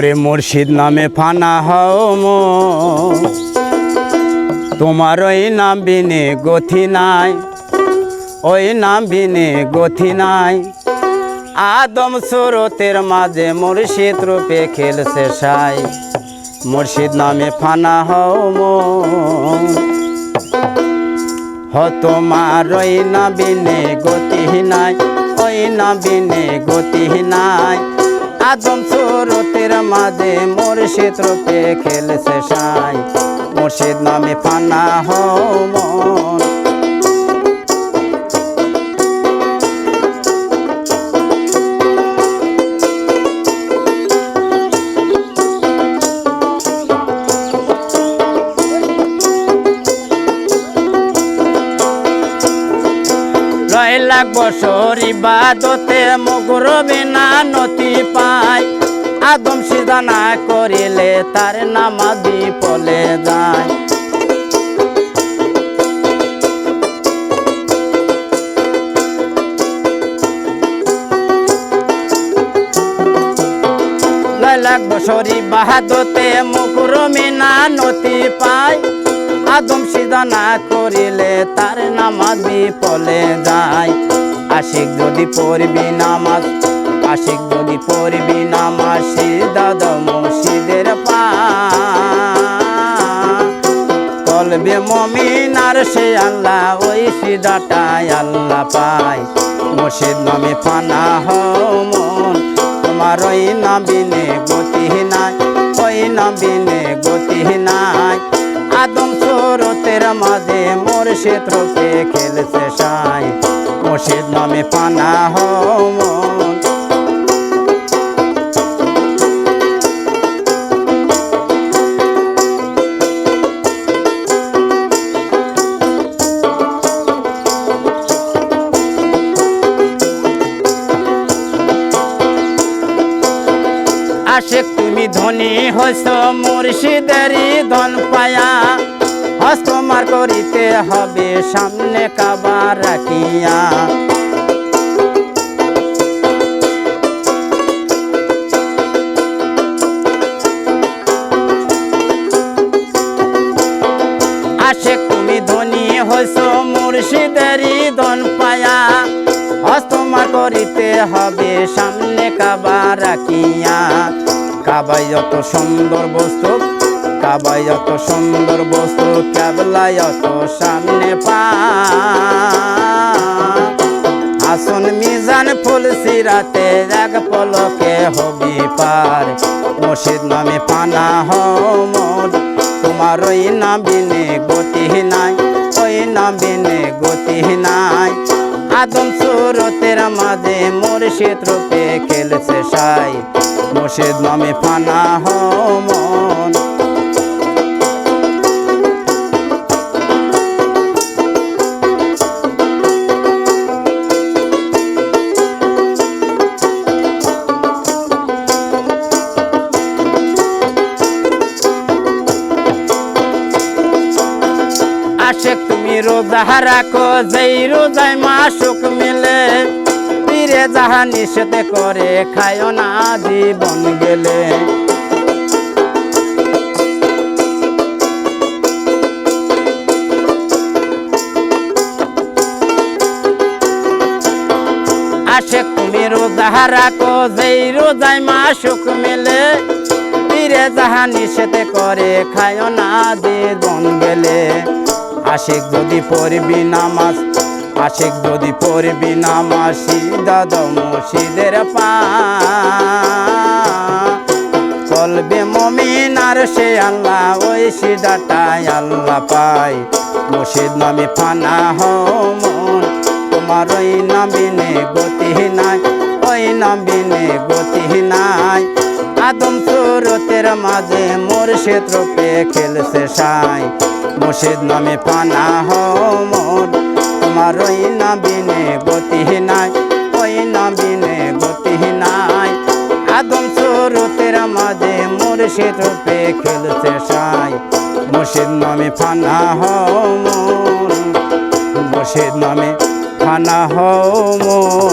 ওরে মুর্শিদ নামে ফানা হও মো। তোমার ওই নাম বিনে গথি নাই, ওই নাম বিনে গথি নাই। আদম সুরতের মাঝে মুর্শিদ রূপে খেলছে সাই, মুর্শিদ নামে ফানা হও মো। তোমার ওই না বিনে গতি নাই, ওই না বিনে গতি নাই। আদম সুরতের মাঝে মুর্শিদ রূপে খেলছে সাই। মুর্শিদ নামে ফানা হও রয় লাখ বছর ইবাদতে মগুর বিনা নতি পায় আদম সিদা না করিলে তার নামাজি পলে যায়। লাখ বছর ইবাদতে মগুর মিনা নতি পায় আদম সিদা না করিলে তার নামাজি পলে যায়। আশিক যদি পড়বি নামাজ, আশিক যদি পড়বি নামাজ সিদা দম সিদের পা কলবে মমিন আর সে আল্লাহ, ওই সিদাটাই আল্লাহ পায়। মসজিদ নামে ফানা হও মন, তোমার ওই নাবিনে গতি নাই, ওই নাই আদম সুরতের মাঝে মুর্শিদ রূপে খেলছে সাই। মুর্শিদ নামে পানা মন। আশেক তুমি ধনী হইস মুর্শিদেরই ধন পায়া। হস্তমার করিতে হবে, সামনে কাবার রাখিয়া। আশেক তুমি ধনী হইস মুর্শিদেরই ধন পায়া। হস্তমা করিতে হবে, সামনে কাবা রাখিয়া। কাবাই যত সুন্দর বস্তু, কাবাই যত সুন্দর বস্তু ক্যাবলাই যত সামনে পা। আসন মিজান ফুল সিরাতে, এক পলকে হবি পার। মসজিদ নামে পানা হমদ, তোমার ওই নাবিনে গতি নাই, ওই নাবিনে গতি নাই। আদম সুরতের মাঝে মুর্শিদ রূপে খেলছে সাই। মুর্শিদ নামে ফানা হমন রোজা রাখো যেই রোজায় মাসুক মিলে। পীরে যাহা নিষেধ করে, খায় না জীবন গেলে। আশেক তুমি রোজা রাখো যেই রোজায় মাসুক মিলে। পীরে যাহা নিষেধ করে, খায় না জীবন গেলে। আশিক যদি পড়বি নামাজ, আশিক যদি পড়বি নামাজ সিদা দম সিদের পা। চলবে মমিন আর সে আল্লাহ, ওই সিদাটাই আল্লাহ পাই মুর্শিদ নামে ফানা হমন তোমার ওই নামিনে গতি নাই, ওই নামিনে গতি নাই। আদম সুরতের মাঝে মুর্শিদ রূপে খেলছে সাই। মুর্শিদ নামে পানা হমর তোমার ওই নাবিনে গতি নাই, ওই নাবিনে গতি নাই। আদম সুরতের মাঝে মুর্শিদ রূপে খেলছে সাই। মুর্শিদ নামে ফানা হমর মুর্শিদ নামে ফানা হমর